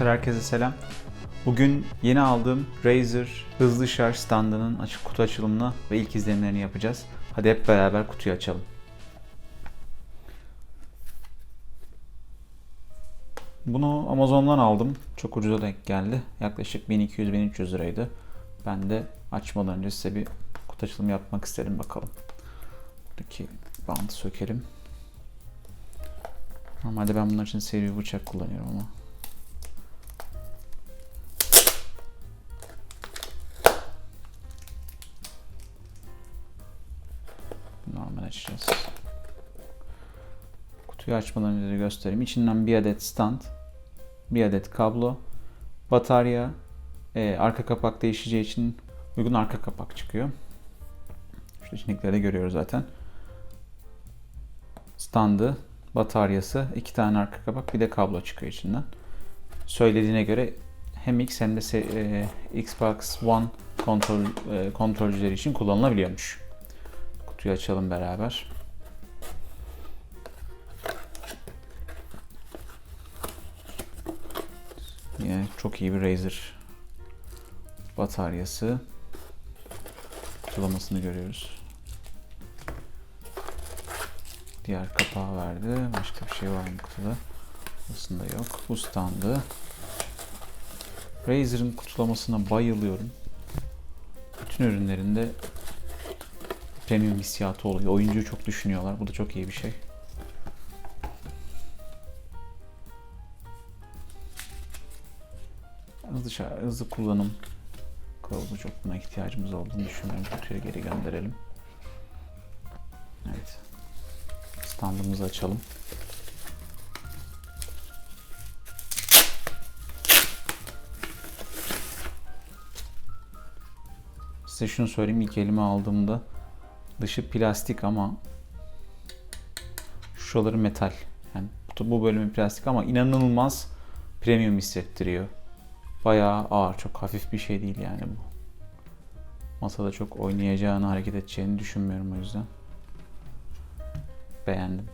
Arkadaşlar herkese selam. Bugün yeni aldığım Razer hızlı şarj standının açık kutu açılımını ve ilk izlenimlerini yapacağız. Hadi hep beraber kutuyu açalım. Bunu Amazon'dan aldım. Çok ucuza denk geldi. Yaklaşık 1200-1300 liraydı. Ben de açmadan önce size bir kutu açılımı yapmak isterim bakalım. Buradaki bandı sökelim. Normalde ben bunlar için seri bıçak kullanıyorum ama. Kutuyu açmadan önce göstereyim. İçinden bir adet stand, bir adet kablo, batarya, e, arka kapak değişeceği için uygun arka kapak çıkıyor. Şu içindekileri de görüyoruz zaten. Standı, bataryası, iki tane arka kapak, bir de kablo çıkıyor içinden. Söylediğine göre hem X hem de e, Xbox One kontrol e, kontrolcüleri için kullanılabiliyormuş. Kutuyu açalım beraber. Çok iyi bir Razer bataryası. Kutulamasını görüyoruz. Diğer kapağı verdi. Başka bir şey var mı kutuda? Aslında yok. Bu standı. Razer'ın kutulamasına bayılıyorum. Bütün ürünlerinde premium hissiyatı oluyor. Oyuncuyu çok düşünüyorlar. Bu da çok iyi bir şey. Hızlı, hızlı kullanım kılavuzu çok buna ihtiyacımız olduğunu düşünüyorum. Kutuya geri gönderelim. Evet. Standımızı açalım. Size şunu söyleyeyim ilk elime aldığımda dışı plastik ama şuraları metal. Yani bu bölümü plastik ama inanılmaz premium hissettiriyor. Bayağı ağır, çok hafif bir şey değil yani bu. Masada çok oynayacağını, hareket edeceğini düşünmüyorum o yüzden. Beğendim.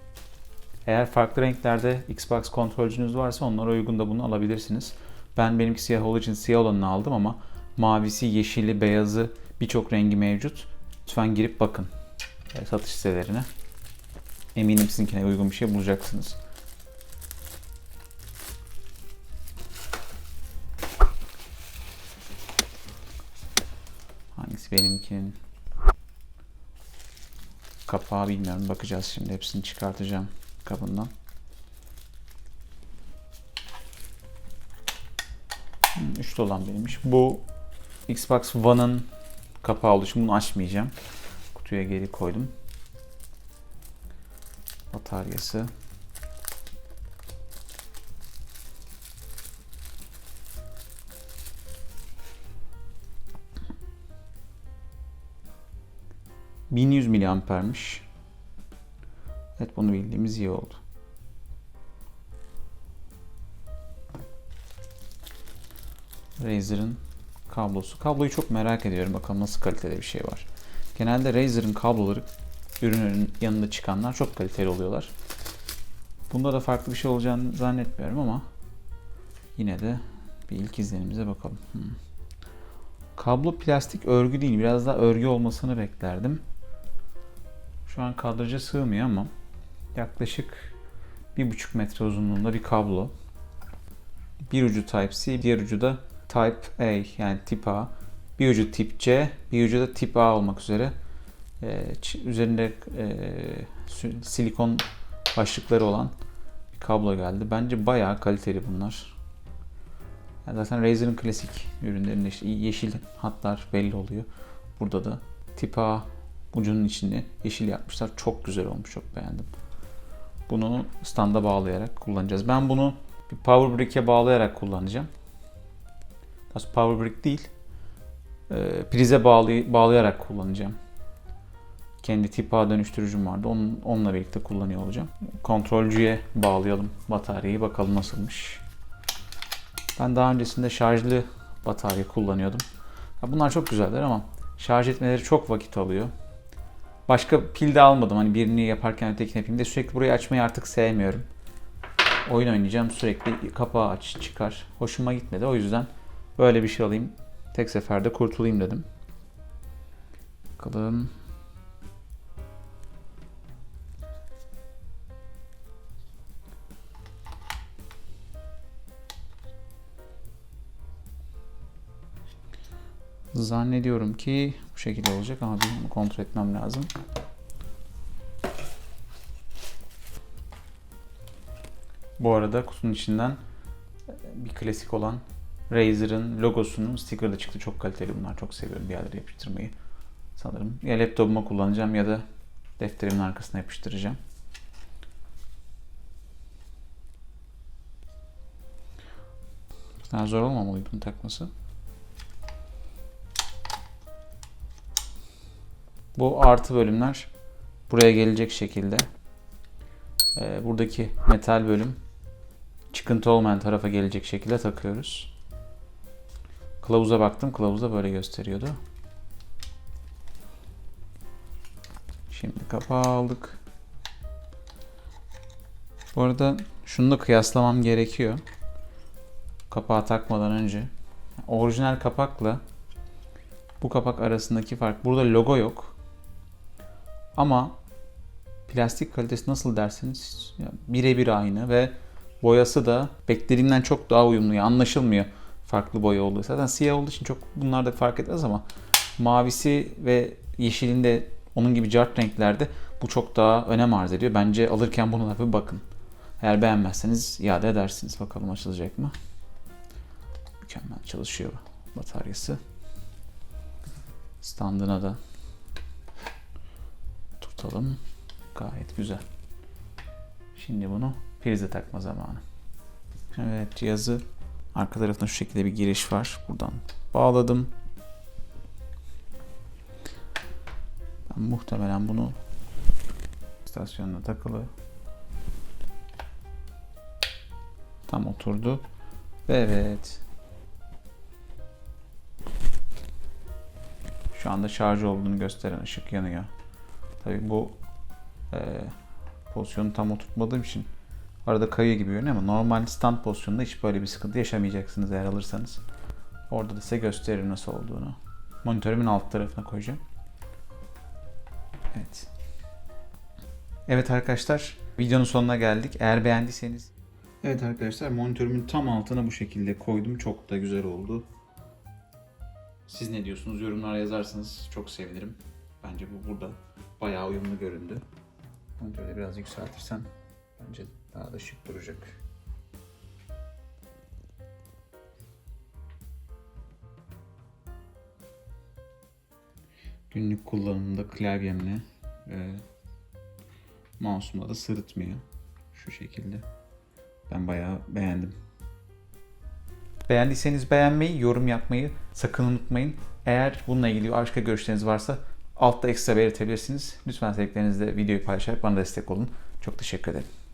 Eğer farklı renklerde Xbox kontrolcünüz varsa onlara uygun da bunu alabilirsiniz. Ben benimki siyah olduğu için siyah olanını aldım ama mavisi, yeşili, beyazı birçok rengi mevcut. Lütfen girip bakın satış sitelerine. Eminim sizinkine uygun bir şey bulacaksınız. Hangisi benimkinin kapağı bilmiyorum. Bakacağız şimdi. Hepsini çıkartacağım kabından. Hmm, Üçlü olan benimmiş. Bu Xbox One'ın kapağı olduğu için bunu açmayacağım. Kutuya geri koydum. Bataryası. ...1100 miliampermiş. Evet bunu bildiğimiz iyi oldu. Razer'ın kablosu. Kabloyu çok merak ediyorum. Bakalım nasıl kaliteli bir şey var. Genelde Razer'ın kabloları ürünün yanında çıkanlar çok kaliteli oluyorlar. Bunda da farklı bir şey olacağını zannetmiyorum ama yine de bir ilk izlenimize bakalım. Hmm. Kablo plastik örgü değil. Biraz daha örgü olmasını beklerdim. Şu an kadraja sığmıyor ama yaklaşık 1,5 metre uzunluğunda bir kablo. Bir ucu Type-C, diğer ucu da Type A yani tip A. Bir ucu tip C, bir ucu da tip A olmak üzere. Ee, üzerinde e, silikon başlıkları olan bir kablo geldi. Bence bayağı kaliteli bunlar. Yani zaten Razer'ın klasik ürünlerinde işte yeşil hatlar belli oluyor. Burada da tip A ucunun içini yeşil yapmışlar. Çok güzel olmuş. Çok beğendim. Bunu standa bağlayarak kullanacağız. Ben bunu bir power brick'e bağlayarak kullanacağım. Aslında power brick değil. e, prize bağlay- bağlayarak kullanacağım. Kendi tip A dönüştürücüm vardı. Onun, onunla birlikte kullanıyor olacağım. Kontrolcüye bağlayalım bataryayı. Bakalım nasılmış. Ben daha öncesinde şarjlı batarya kullanıyordum. Ya bunlar çok güzeller ama şarj etmeleri çok vakit alıyor. Başka pil de almadım. Hani birini yaparken ötekini yapayım de sürekli burayı açmayı artık sevmiyorum. oyun oynayacağım. Sürekli kapağı aç çıkar. Hoşuma gitmedi. O yüzden böyle bir şey alayım. Tek seferde kurtulayım dedim. Bakalım. Zannediyorum ki bu şekilde olacak ama bir bunu kontrol etmem lazım. Bu arada kutunun içinden bir klasik olan Razer'ın logosunun sticker'ı da çıktı. Çok kaliteli bunlar. Çok seviyorum bir yerlere yapıştırmayı. Sanırım ya laptopuma kullanacağım ya da defterimin arkasına yapıştıracağım. Daha zor olmamalıydı bunu takması. Bu artı bölümler buraya gelecek şekilde. Ee, buradaki metal bölüm çıkıntı olmayan tarafa gelecek şekilde takıyoruz. Kılavuza baktım. Kılavuzda böyle gösteriyordu. Şimdi kapağı aldık. Bu arada şunu da kıyaslamam gerekiyor. Kapağı takmadan önce. Orijinal kapakla bu kapak arasındaki fark. Burada logo yok. Ama plastik kalitesi nasıl derseniz birebir aynı ve boyası da beklediğimden çok daha uyumlu. Yani anlaşılmıyor farklı boya olduğu. Zaten siyah olduğu için çok bunlar da fark etmez ama mavisi ve yeşilinde onun gibi cart renklerde bu çok daha önem arz ediyor. Bence alırken buna da bir bakın. Eğer beğenmezseniz iade edersiniz. Bakalım açılacak mı? Mükemmel çalışıyor bataryası. Standına da tutalım. Gayet güzel. Şimdi bunu prize takma zamanı. Evet cihazı arka tarafında şu şekilde bir giriş var. Buradan bağladım. Ben muhtemelen bunu istasyonuna takılı tam oturdu. Ve evet. Şu anda şarj olduğunu gösteren ışık yanıyor. Tabii bu e, pozisyonu tam oturtmadığım için arada kayıyor gibi görünüyor ama normal stand pozisyonunda hiç böyle bir sıkıntı yaşamayacaksınız eğer alırsanız. Orada da size gösteririm nasıl olduğunu. Monitörümün alt tarafına koyacağım. Evet. Evet arkadaşlar videonun sonuna geldik. Eğer beğendiyseniz Evet arkadaşlar monitörümün tam altına bu şekilde koydum. Çok da güzel oldu. Siz ne diyorsunuz? Yorumlara yazarsanız çok sevinirim. Bence bu burada bayağı uyumlu göründü. Monitörü biraz yükseltirsem bence daha da şık duracak. Günlük kullanımda klavyemle e, mouse'umla da sırıtmıyor. Şu şekilde. Ben bayağı beğendim. Beğendiyseniz beğenmeyi, yorum yapmayı sakın unutmayın. Eğer bununla ilgili başka görüşleriniz varsa altta ekstra belirtebilirsiniz. Lütfen sevdiklerinizle videoyu paylaşarak bana destek olun. Çok teşekkür ederim.